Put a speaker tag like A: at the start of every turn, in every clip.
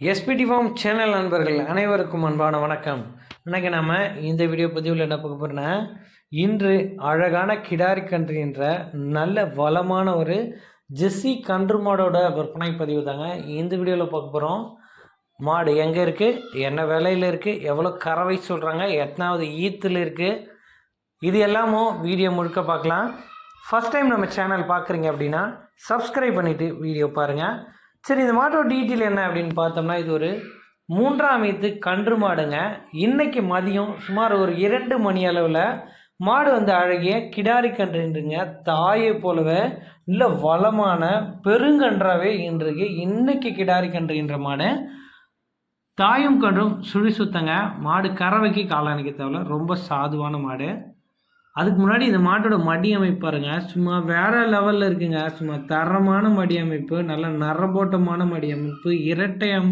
A: SPD form channel நண்பர்கள் அனைவருக்கும் அன்பான வணக்கம். இன்றைக்கி நம்ம இந்த வீடியோ பதிவில் என்ன பார்க்க போகிறோன்னா இன்று அழகான கிடாரி கன்று என்ற நல்ல வளமான ஒரு ஜெஸ்ஸி கன்று மாடோட விற்பனை பதிவு தாங்க. இந்த வீடியோவில் பார்க்க போகிறோம் மாடு எங்கே இருக்குது என்ன விலையில் இருக்குது எவ்வளோ கறவை சொல்கிறாங்க எத்தனாவது ஈத்தில் இருக்குது இது எல்லாமும் வீடியோ முழுக்க பார்க்கலாம். ஃபஸ்ட் டைம் நம்ம சேனல் பார்க்குறீங்க அப்படின்னா சப்ஸ்கிரைப் பண்ணிவிட்டு வீடியோ பாருங்கள் சரி இந்த மாட்டோட டீட்டெயில் என்ன அப்படின்னு பார்த்தோம்னா இது ஒரு மூன்றாம் ஈத்து கன்று மாடுங்க. இன்றைக்கி மதியம் சுமார் ஒரு இரண்டு மணி அளவில் மாடு வந்து அழகிய கிடாரி கன்றுன்றீங்க தாயை போலவே நல்ல வளமான பெருங்கன்றாவே இன்றைக்கு இன்னைக்கு கிடாரி கன்றுன்ற மாடு. தாயும் கன்றும் சுழி சுத்தங்க. மாடு கறவைக்கு காலாணிக்க தேவையில்ல. ரொம்ப சாதுவான மாடு. அதுக்கு முன்னாடி இந்த மாட்டோட மடி அமைப்பு பாருங்க. சும்மா வேற லெவலில் இருக்குங்க. சும்மா தரமான மடி அமைப்பு நல்ல நரம்போட்டமான மடி அமைப்பு இரட்டை அம்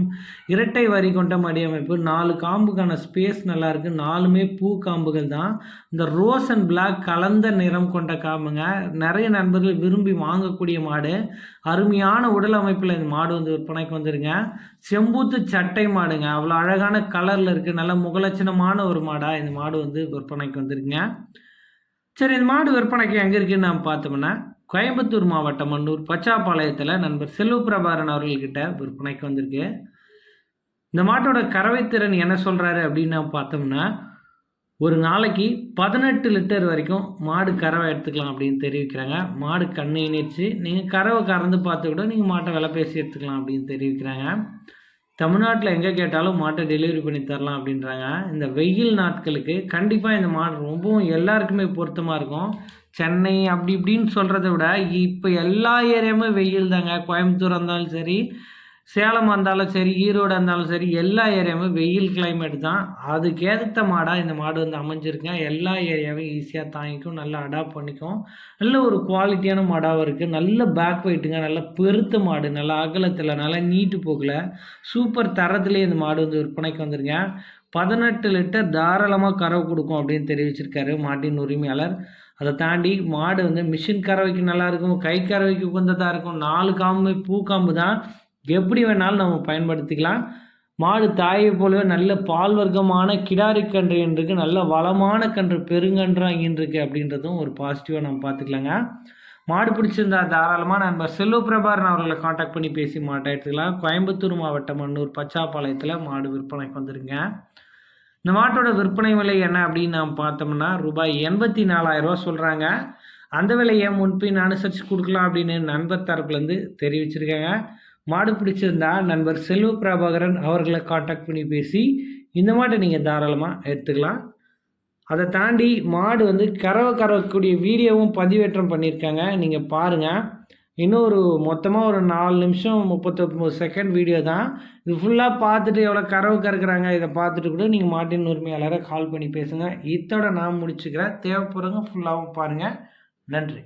A: இரட்டை வரி கொண்ட மடி அமைப்பு நாலு காம்புக்கான ஸ்பேஸ் நல்லாயிருக்கு நாலுமே பூ காம்புகள் தான். இந்த ரோஸ் அண்ட் பிளாக் கலந்த நிறம் கொண்ட காம்புங்க. நிறைய நண்பர்கள் விரும்பி வாங்கக்கூடிய மாடு. அருமையான உடல் அமைப்பில் இந்த மாடு வந்து விற்பனைக்கு வந்துருங்க. செம்பூத்து சட்டை மாடுங்க. அவ்வளோ அழகான கலரில் இருக்குது நல்ல முகலட்சணமான ஒரு மாடாக இந்த மாடு வந்து விற்பனைக்கு வந்துருக்குங்க. சரி இந்த மாடு விற்பனைக்கு எங்கே இருக்குன்னு நாம் பார்த்தோம்னா கோயம்புத்தூர் மாவட்டம் மன்னூர் பச்சாப்பாளையத்தில் நண்பர் செல்வபிரபாரன் அவர்கள்கிட்ட விற்பனைக்கு வந்திருக்கு. இந்த மாட்டோட கறவைத்திறன் என்ன சொல்கிறாரு அப்படின்னு பார்த்தோம்னா ஒரு நாளைக்கு பதினெட்டு லிட்டர் வரைக்கும் மாடு கறவை எடுத்துக்கலாம் அப்படின்னு தெரிவிக்கிறாங்க. மாடு கண்ணு இணைச்சு நீங்கள் கறவை கறந்து பார்த்து கூட நீங்கள் மாட்டை விலை பேசி எடுத்துக்கலாம் அப்படின்னு தெரிவிக்கிறாங்க. தமிழ்நாட்டில் எங்கே கேட்டாலும் மாட்டை டெலிவரி பண்ணி தரலாம் அப்படின்றாங்க. இந்த வெயில் நாட்களுக்கு கண்டிப்பாக இந்த மாடு ரொம்பவும் எல்லாருக்குமே பொருத்தமாக இருக்கும். சென்னை அப்படி இப்படின்னு சொல்கிறத விட இப்போ எல்லா ஏரியாவுமே வெயில் தாங்க கோயம்புத்தூர் இருந்தாலும் சரி சேலம் இருந்தாலும் சரி ஈரோடு இருந்தாலும் சரி எல்லா ஏரியாவும் வெயில் கிளைமேட் தான். அதுக்கேற்ற மாடாக இந்த மாடு வந்து அமைஞ்சிருக்கேன் எல்லா ஏரியாவையும் ஈஸியாக தாங்கிக்கும் நல்லா அடாப்ட் பண்ணிக்கும். நல்ல ஒரு குவாலிட்டியான மாடாகவும் இருக்குது நல்ல பேக் வெயிட்டுங்க நல்ல பெருத்த மாடு நல்ல அகலத்தில் நல்லா நீட்டு போகல சூப்பர் தரத்துலேயே இந்த மாடு வந்து விற்பனைக்கு வந்துருங்க. பதினெட்டு லிட்டர் தாராளமாக கறவை கொடுக்கும் அப்படின்னு தெரிவிச்சிருக்காரு மாட்டின் உரிமையாளர். அதை தாண்டி மாடு வந்து மிஷின் கறவைக்கு நல்லா இருக்கும் கை கறவைக்கு உகந்ததாக இருக்கும். நாலு காம்பு பூ காம்பு தான். எப்படி வேணாலும் நம்ம பயன்படுத்திக்கலாம். மாடு தாயை போலவே நல்ல பால் வர்க்கமான கிடாரி கன்று இருக்கு நல்ல வளமான கன்று பெருங்கன்றாங்க இருக்கு அப்படின்றதும் ஒரு பாசிட்டிவாக நம்ம பார்த்துக்கலாங்க. மாடு பிடிச்சிருந்தா தாராளமாக நண்பர் செல்வபிரபாரன் அவர்களை காண்டாக்ட் பண்ணி பேசி மாட்டை எடுத்துக்கலாம். கோயம்புத்தூர் மாவட்டம் மன்னூர் பச்சாப்பாளையத்தில் மாடு விற்பனைக்கு வந்துருங்க. இந்த மாட்டோட விற்பனை விலை என்ன அப்படின்னு நாம் பார்த்தோம்னா ரூபாய் எண்பத்தி நாலாயிரரூவா சொல்கிறாங்க அந்த விலையை முன்பின் அனுசரித்து கொடுக்கலாம் அப்படின்னு நண்பர் தரப்புலேருந்து தெரிவிச்சிருக்காங்க. மாடு பிடிச்சிருந்தா நண்பர் செல்வ பிரபாகரன் அவர்களை காண்டாக்ட் பண்ணி பேசி இந்த மாட்டை நீங்கள் தாராளமாக எடுத்துக்கலாம். அதை தாண்டி மாடு வந்து கறவை கறவக்கூடிய வீடியோவும் பதிவேற்றம் பண்ணியிருக்காங்க. நீங்கள் பாருங்கள் இன்னும் ஒரு மொத்தமாக ஒரு நாலு நிமிஷம் முப்பத்தொம்பது செகண்ட் வீடியோ தான். இது ஃபுல்லாக பார்த்துட்டு எவ்வளோ கறவு கறக்குறாங்க இதை பார்த்துட்டு கூட நீங்கள் மாட்டின் உரிமையாளரை கால் பண்ணி பேசுங்கள் இதோட நான் முடிச்சுக்கிறேன். தேவைப்படுறவங்க ஃபுல்லாகவும் பாருங்கள் நன்றி.